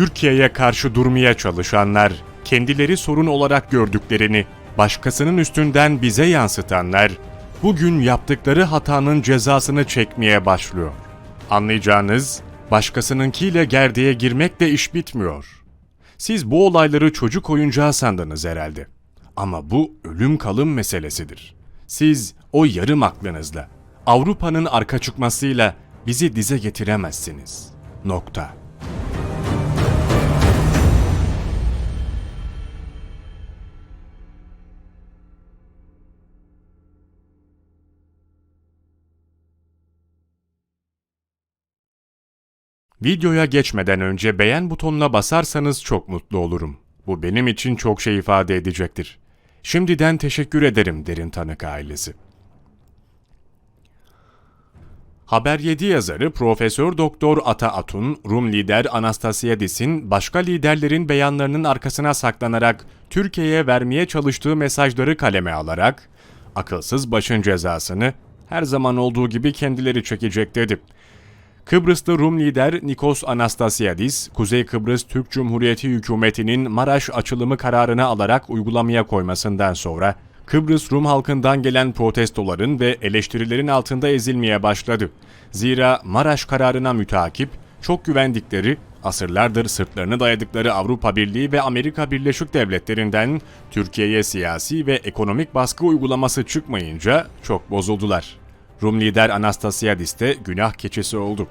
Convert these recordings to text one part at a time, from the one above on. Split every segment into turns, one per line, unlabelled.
Türkiye'ye karşı durmaya çalışanlar, kendileri sorun olarak gördüklerini başkasının üstünden bize yansıtanlar, bugün yaptıkları hatanın cezasını çekmeye başlıyor. Anlayacağınız, başkasınınkiyle gerdeğe girmekle iş bitmiyor. Siz bu olayları çocuk oyuncağı sandınız herhalde. Ama bu ölüm kalım meselesidir. Siz o yarım aklınızla, Avrupa'nın arka çıkmasıyla bizi dize getiremezsiniz. Nokta. Videoya geçmeden önce beğen butonuna basarsanız çok mutlu olurum. Bu benim için çok şey ifade edecektir. Şimdiden teşekkür ederim Derin Tanık ailesi. Haber 7 yazarı Profesör Doktor Ata Atun, Rum lider Anastasiadis'in başka liderlerin beyanlarının arkasına saklanarak Türkiye'ye vermeye çalıştığı mesajları kaleme alarak akılsız başın cezasını her zaman olduğu gibi kendileri çekecek dedi. Kıbrıslı Rum lider Nikos Anastasiadis, Kuzey Kıbrıs Türk Cumhuriyeti hükümetinin Maraş açılımı kararını alarak uygulamaya koymasından sonra Kıbrıs Rum halkından gelen protestoların ve eleştirilerin altında ezilmeye başladı. Zira Maraş kararına mütakip çok güvendikleri, asırlardır sırtlarını dayadıkları Avrupa Birliği ve Amerika Birleşik Devletleri'nden Türkiye'ye siyasi ve ekonomik baskı uygulaması çıkmayınca çok bozuldular. Rum lider Anastasiadis de günah keçisi oldu.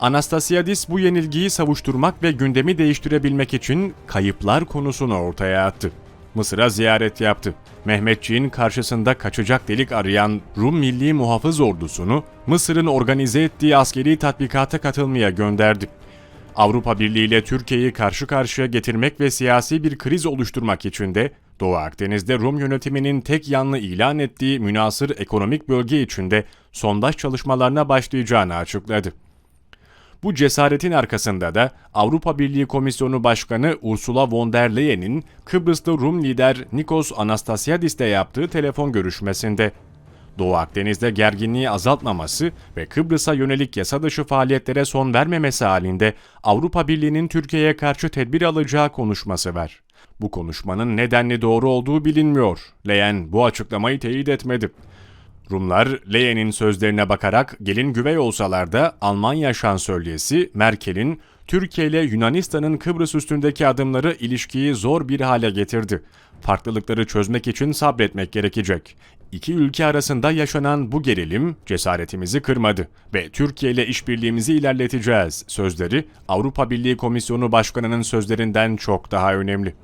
Anastasiadis bu yenilgiyi savuşturmak ve gündemi değiştirebilmek için kayıplar konusunu ortaya attı. Mısır'a ziyaret yaptı. Mehmetçiğin karşısında kaçacak delik arayan Rum Milli Muhafız Ordusunu Mısır'ın organize ettiği askeri tatbikata katılmaya gönderdi. Avrupa Birliği ile Türkiye'yi karşı karşıya getirmek ve siyasi bir kriz oluşturmak için de Doğu Akdeniz'de Rum yönetiminin tek yanlı ilan ettiği münasır ekonomik bölge içinde sondaj çalışmalarına başlayacağını açıkladı. Bu cesaretin arkasında da Avrupa Birliği Komisyonu Başkanı Ursula von der Leyen'in Kıbrıs'ta Rum lider Nikos Anastasiadis'le yaptığı telefon görüşmesinde Doğu Akdeniz'de gerginliği azaltmaması ve Kıbrıs'a yönelik yasa dışı faaliyetlere son vermemesi halinde Avrupa Birliği'nin Türkiye'ye karşı tedbir alacağı konuşması var. Bu konuşmanın nedenli doğru olduğu bilinmiyor. Leyen bu açıklamayı teyit etmedi. Rumlar Leyen'in sözlerine bakarak gelin güvey olsalar da Almanya şansölyesi Merkel'in Türkiye ile Yunanistan'ın Kıbrıs üstündeki adımları ilişkiyi zor bir hale getirdi. Farklılıkları çözmek için sabretmek gerekecek. İki ülke arasında yaşanan bu gerilim cesaretimizi kırmadı ve Türkiye ile işbirliğimizi ilerleteceğiz sözleri Avrupa Birliği Komisyonu Başkanı'nın sözlerinden çok daha önemli.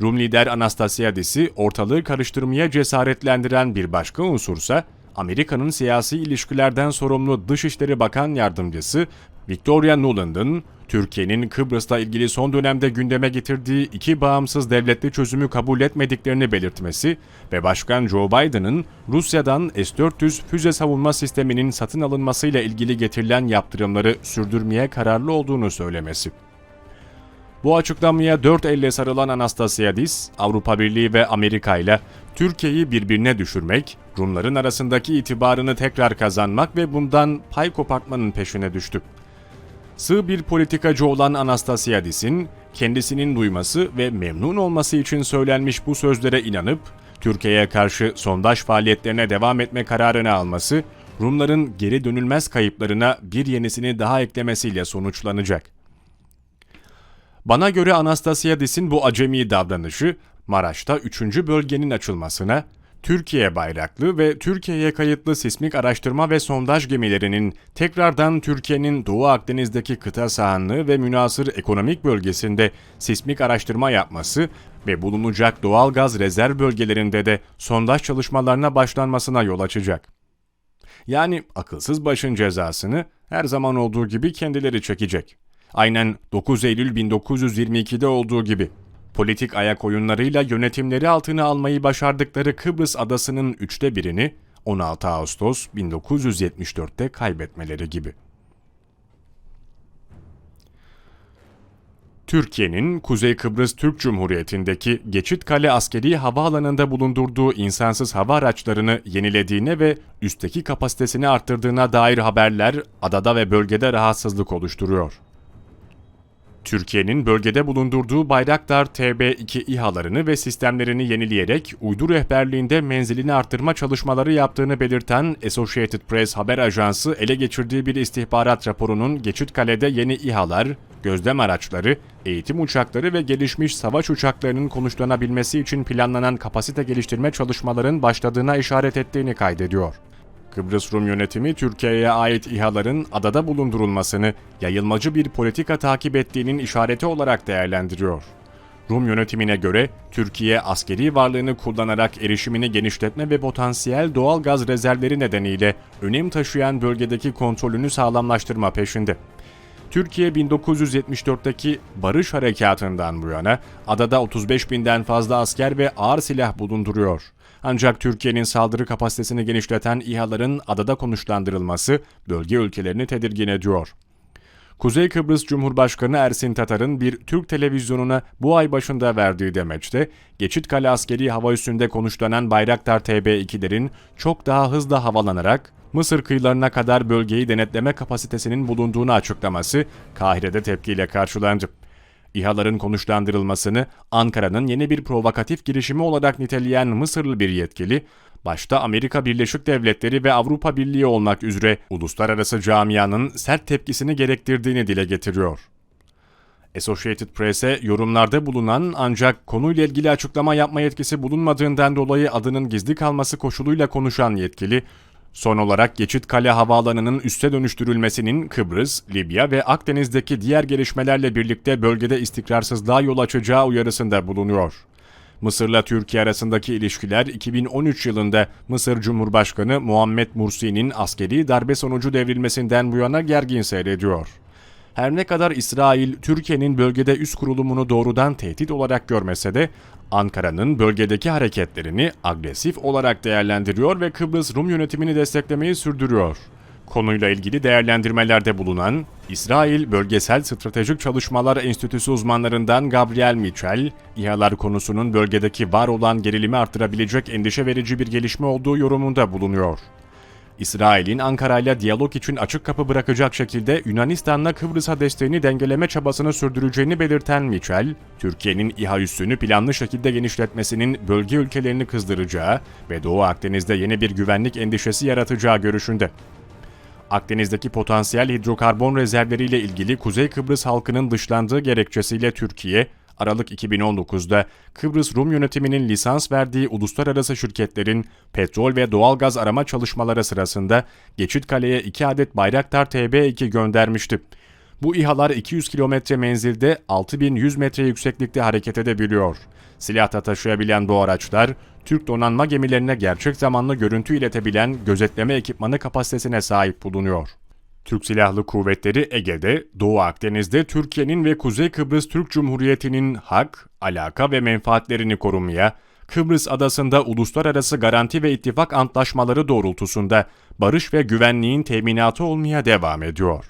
Rum lider Anastasiadis'i ortalığı karıştırmaya cesaretlendiren bir başka unsursa Amerika'nın siyasi ilişkilerden sorumlu Dışişleri Bakan Yardımcısı Victoria Nuland'ın Türkiye'nin Kıbrıs'la ilgili son dönemde gündeme getirdiği iki bağımsız devletli çözümü kabul etmediklerini belirtmesi ve Başkan Joe Biden'ın Rusya'dan S-400 füze savunma sisteminin satın alınmasıyla ilgili getirilen yaptırımları sürdürmeye kararlı olduğunu söylemesi. Bu açıklamaya dört elle sarılan Anastasiadis, Avrupa Birliği ve Amerika ile Türkiye'yi birbirine düşürmek, Rumların arasındaki itibarını tekrar kazanmak ve bundan pay kopartmanın peşine düştü. Sığ bir politikacı olan Anastasiadis'in kendisinin duyması ve memnun olması için söylenmiş bu sözlere inanıp Türkiye'ye karşı sondaj faaliyetlerine devam etme kararını alması, Rumların geri dönülmez kayıplarına bir yenisini daha eklemesiyle sonuçlanacak. Bana göre Anastasiadis'in bu acemi davranışı Maraş'ta 3. bölgenin açılmasına, Türkiye bayraklı ve Türkiye'ye kayıtlı sismik araştırma ve sondaj gemilerinin tekrardan Türkiye'nin Doğu Akdeniz'deki kıta sahanlığı ve münasır ekonomik bölgesinde sismik araştırma yapması ve bulunacak doğal gaz rezerv bölgelerinde de sondaj çalışmalarına başlanmasına yol açacak. Yani akılsız başın cezasını her zaman olduğu gibi kendileri çekecek. Aynen 9 Eylül 1922'de olduğu gibi. Politik ayak oyunlarıyla yönetimleri altına almayı başardıkları Kıbrıs adasının üçte birini 16 Ağustos 1974'te kaybetmeleri gibi. Türkiye'nin Kuzey Kıbrıs Türk Cumhuriyeti'ndeki Geçitkale Askeri Havaalanı'nda bulundurduğu insansız hava araçlarını yenilediğine ve üstteki kapasitesini arttırdığına dair haberler adada ve bölgede rahatsızlık oluşturuyor. Türkiye'nin bölgede bulundurduğu Bayraktar TB2 İHA'larını ve sistemlerini yenileyerek uydu rehberliğinde menzilini arttırma çalışmaları yaptığını belirten Associated Press haber ajansı ele geçirdiği bir istihbarat raporunun Geçitkale'de yeni İHA'lar, gözlem araçları, eğitim uçakları ve gelişmiş savaş uçaklarının konuşlanabilmesi için planlanan kapasite geliştirme çalışmaların başladığına işaret ettiğini kaydediyor. Kıbrıs Rum yönetimi Türkiye'ye ait İHA'ların adada bulundurulmasını yayılmacı bir politika takip ettiğinin işareti olarak değerlendiriyor. Rum yönetimine göre Türkiye askeri varlığını kullanarak erişimini genişletme ve potansiyel doğal gaz rezervleri nedeniyle önem taşıyan bölgedeki kontrolünü sağlamlaştırma peşinde. Türkiye 1974'teki Barış Harekatı'ndan bu yana adada 35 binden fazla asker ve ağır silah bulunduruyor. Ancak Türkiye'nin saldırı kapasitesini genişleten İHA'ların adada konuşlandırılması bölge ülkelerini tedirgin ediyor. Kuzey Kıbrıs Cumhurbaşkanı Ersin Tatar'ın bir Türk televizyonuna bu ay başında verdiği demeçte, Geçitkale askeri hava üssünde konuşlanan Bayraktar TB2'lerin çok daha hızlı havalanarak Mısır kıyılarına kadar bölgeyi denetleme kapasitesinin bulunduğunu açıklaması Kahire'de tepkiyle karşılandı. İHA'ların konuşlandırılmasını Ankara'nın yeni bir provokatif girişimi olarak niteleyen Mısırlı bir yetkili, başta Amerika Birleşik Devletleri ve Avrupa Birliği olmak üzere uluslararası camianın sert tepkisini gerektirdiğini dile getiriyor. Associated Press'e yorumlarda bulunan ancak konuyla ilgili açıklama yapma yetkisi bulunmadığından dolayı adının gizli kalması koşuluyla konuşan yetkili, Son olarak Geçit Kale Havaalanı'nın üste dönüştürülmesinin Kıbrıs, Libya ve Akdeniz'deki diğer gelişmelerle birlikte bölgede istikrarsızlığa yol açacağı uyarısında bulunuyor. Mısır'la Türkiye arasındaki ilişkiler 2013 yılında Mısır Cumhurbaşkanı Muhammed Mursi'nin askeri darbe sonucu devrilmesinden bu yana gergin seyrediyor. Her ne kadar İsrail, Türkiye'nin bölgede üst kurulumunu doğrudan tehdit olarak görmese de Ankara'nın bölgedeki hareketlerini agresif olarak değerlendiriyor ve Kıbrıs Rum yönetimini desteklemeyi sürdürüyor. Konuyla ilgili değerlendirmelerde bulunan İsrail Bölgesel Stratejik Çalışmalar Enstitüsü uzmanlarından Gabriel Mitchell, İHA'lar konusunun bölgedeki var olan gerilimi artırabilecek endişe verici bir gelişme olduğu yorumunda bulunuyor. İsrail'in Ankara ile diyalog için açık kapı bırakacak şekilde Yunanistan'la Kıbrıs'a desteğini dengeleme çabasını sürdüreceğini belirten Mitchell, Türkiye'nin İHA üssünü planlı şekilde genişletmesinin bölge ülkelerini kızdıracağı ve Doğu Akdeniz'de yeni bir güvenlik endişesi yaratacağı görüşünde. Akdeniz'deki potansiyel hidrokarbon rezervleriyle ilgili Kuzey Kıbrıs halkının dışlandığı gerekçesiyle Türkiye, Aralık 2019'da Kıbrıs Rum yönetiminin lisans verdiği uluslararası şirketlerin petrol ve doğalgaz arama çalışmaları sırasında Geçitkale'ye 2 adet Bayraktar TB2 göndermişti. Bu İHA'lar 200 kilometre menzilde 6100 metre yükseklikte hareket edebiliyor. Silah da taşıyabilen bu araçlar, Türk donanma gemilerine gerçek zamanlı görüntü iletebilen gözetleme ekipmanı kapasitesine sahip bulunuyor. Türk Silahlı Kuvvetleri Ege'de, Doğu Akdeniz'de Türkiye'nin ve Kuzey Kıbrıs Türk Cumhuriyeti'nin hak, alaka ve menfaatlerini korumaya, Kıbrıs adasında uluslararası garanti ve ittifak antlaşmaları doğrultusunda barış ve güvenliğin teminatı olmaya devam ediyor.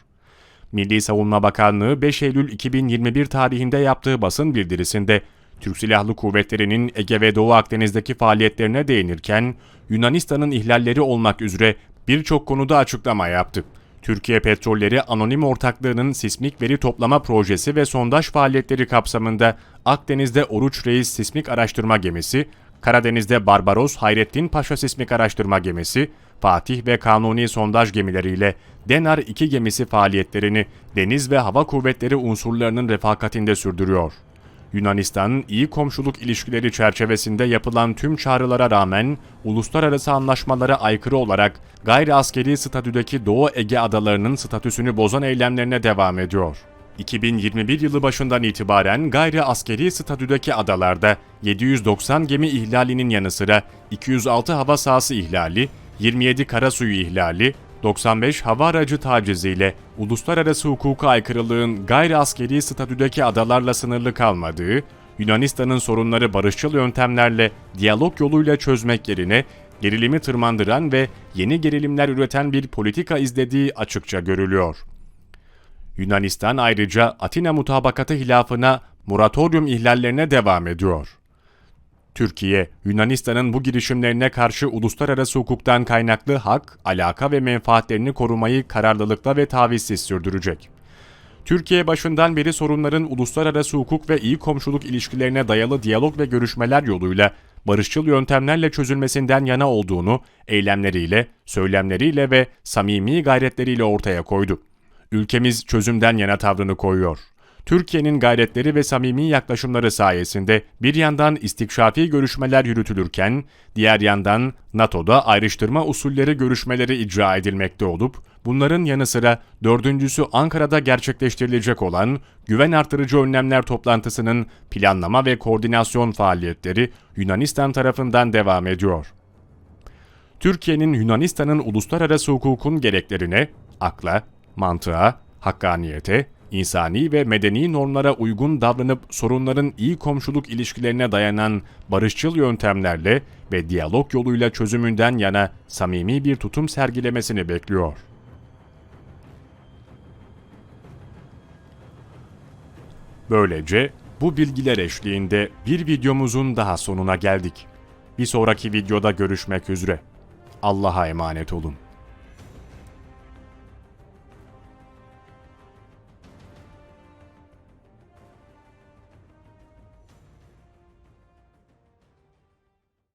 Milli Savunma Bakanlığı 5 Eylül 2021 tarihinde yaptığı basın bildirisinde Türk Silahlı Kuvvetleri'nin Ege ve Doğu Akdeniz'deki faaliyetlerine değinirken Yunanistan'ın ihlalleri olmak üzere birçok konuda açıklama yaptı. Türkiye Petrolleri Anonim Ortaklığı'nın sismik veri toplama projesi ve sondaj faaliyetleri kapsamında Akdeniz'de Oruç Reis Sismik Araştırma Gemisi, Karadeniz'de Barbaros Hayrettin Paşa Sismik Araştırma Gemisi, Fatih ve Kanuni sondaj gemileriyle Denar 2 gemisi faaliyetlerini deniz ve hava kuvvetleri unsurlarının refakatinde sürdürüyor. Yunanistan'ın iyi komşuluk ilişkileri çerçevesinde yapılan tüm çağrılara rağmen uluslararası anlaşmalara aykırı olarak gayri askeri statüdeki Doğu Ege adalarının statüsünü bozan eylemlerine devam ediyor. 2021 yılı başından itibaren gayri askeri statüdeki adalarda 790 gemi ihlalinin yanı sıra 206 hava sahası ihlali, 27 kara suyu ihlali, 95 hava aracı taciziyle uluslararası hukuka aykırılığın gayri askeri statüdeki adalarla sınırlı kalmadığı, Yunanistan'ın sorunları barışçıl yöntemlerle diyalog yoluyla çözmek yerine gerilimi tırmandıran ve yeni gerilimler üreten bir politika izlediği açıkça görülüyor. Yunanistan ayrıca Atina mutabakatı hilafına moratorium ihlallerine devam ediyor. Türkiye, Yunanistan'ın bu girişimlerine karşı uluslararası hukuktan kaynaklı hak, alaka ve menfaatlerini korumayı kararlılıkla ve tavizsiz sürdürecek. Türkiye başından beri sorunların uluslararası hukuk ve iyi komşuluk ilişkilerine dayalı diyalog ve görüşmeler yoluyla barışçıl yöntemlerle çözülmesinden yana olduğunu eylemleriyle, söylemleriyle ve samimi gayretleriyle ortaya koydu. Ülkemiz çözümden yana tavrını koyuyor. Türkiye'nin gayretleri ve samimi yaklaşımları sayesinde bir yandan istikşafi görüşmeler yürütülürken, diğer yandan NATO'da ayrıştırma usulleri görüşmeleri icra edilmekte olup, bunların yanı sıra dördüncüsü Ankara'da gerçekleştirilecek olan güven artırıcı önlemler toplantısının planlama ve koordinasyon faaliyetleri Yunanistan tarafından devam ediyor. Türkiye'nin Yunanistan'ın uluslararası hukukun gereklerine, akla, mantığa, hakkaniyete, insani ve medeni normlara uygun davranıp sorunların iyi komşuluk ilişkilerine dayanan barışçıl yöntemlerle ve diyalog yoluyla çözümünden yana samimi bir tutum sergilemesini bekliyor. Böylece bu bilgiler eşliğinde bir videomuzun daha sonuna geldik. Bir sonraki videoda görüşmek üzere. Allah'a emanet olun.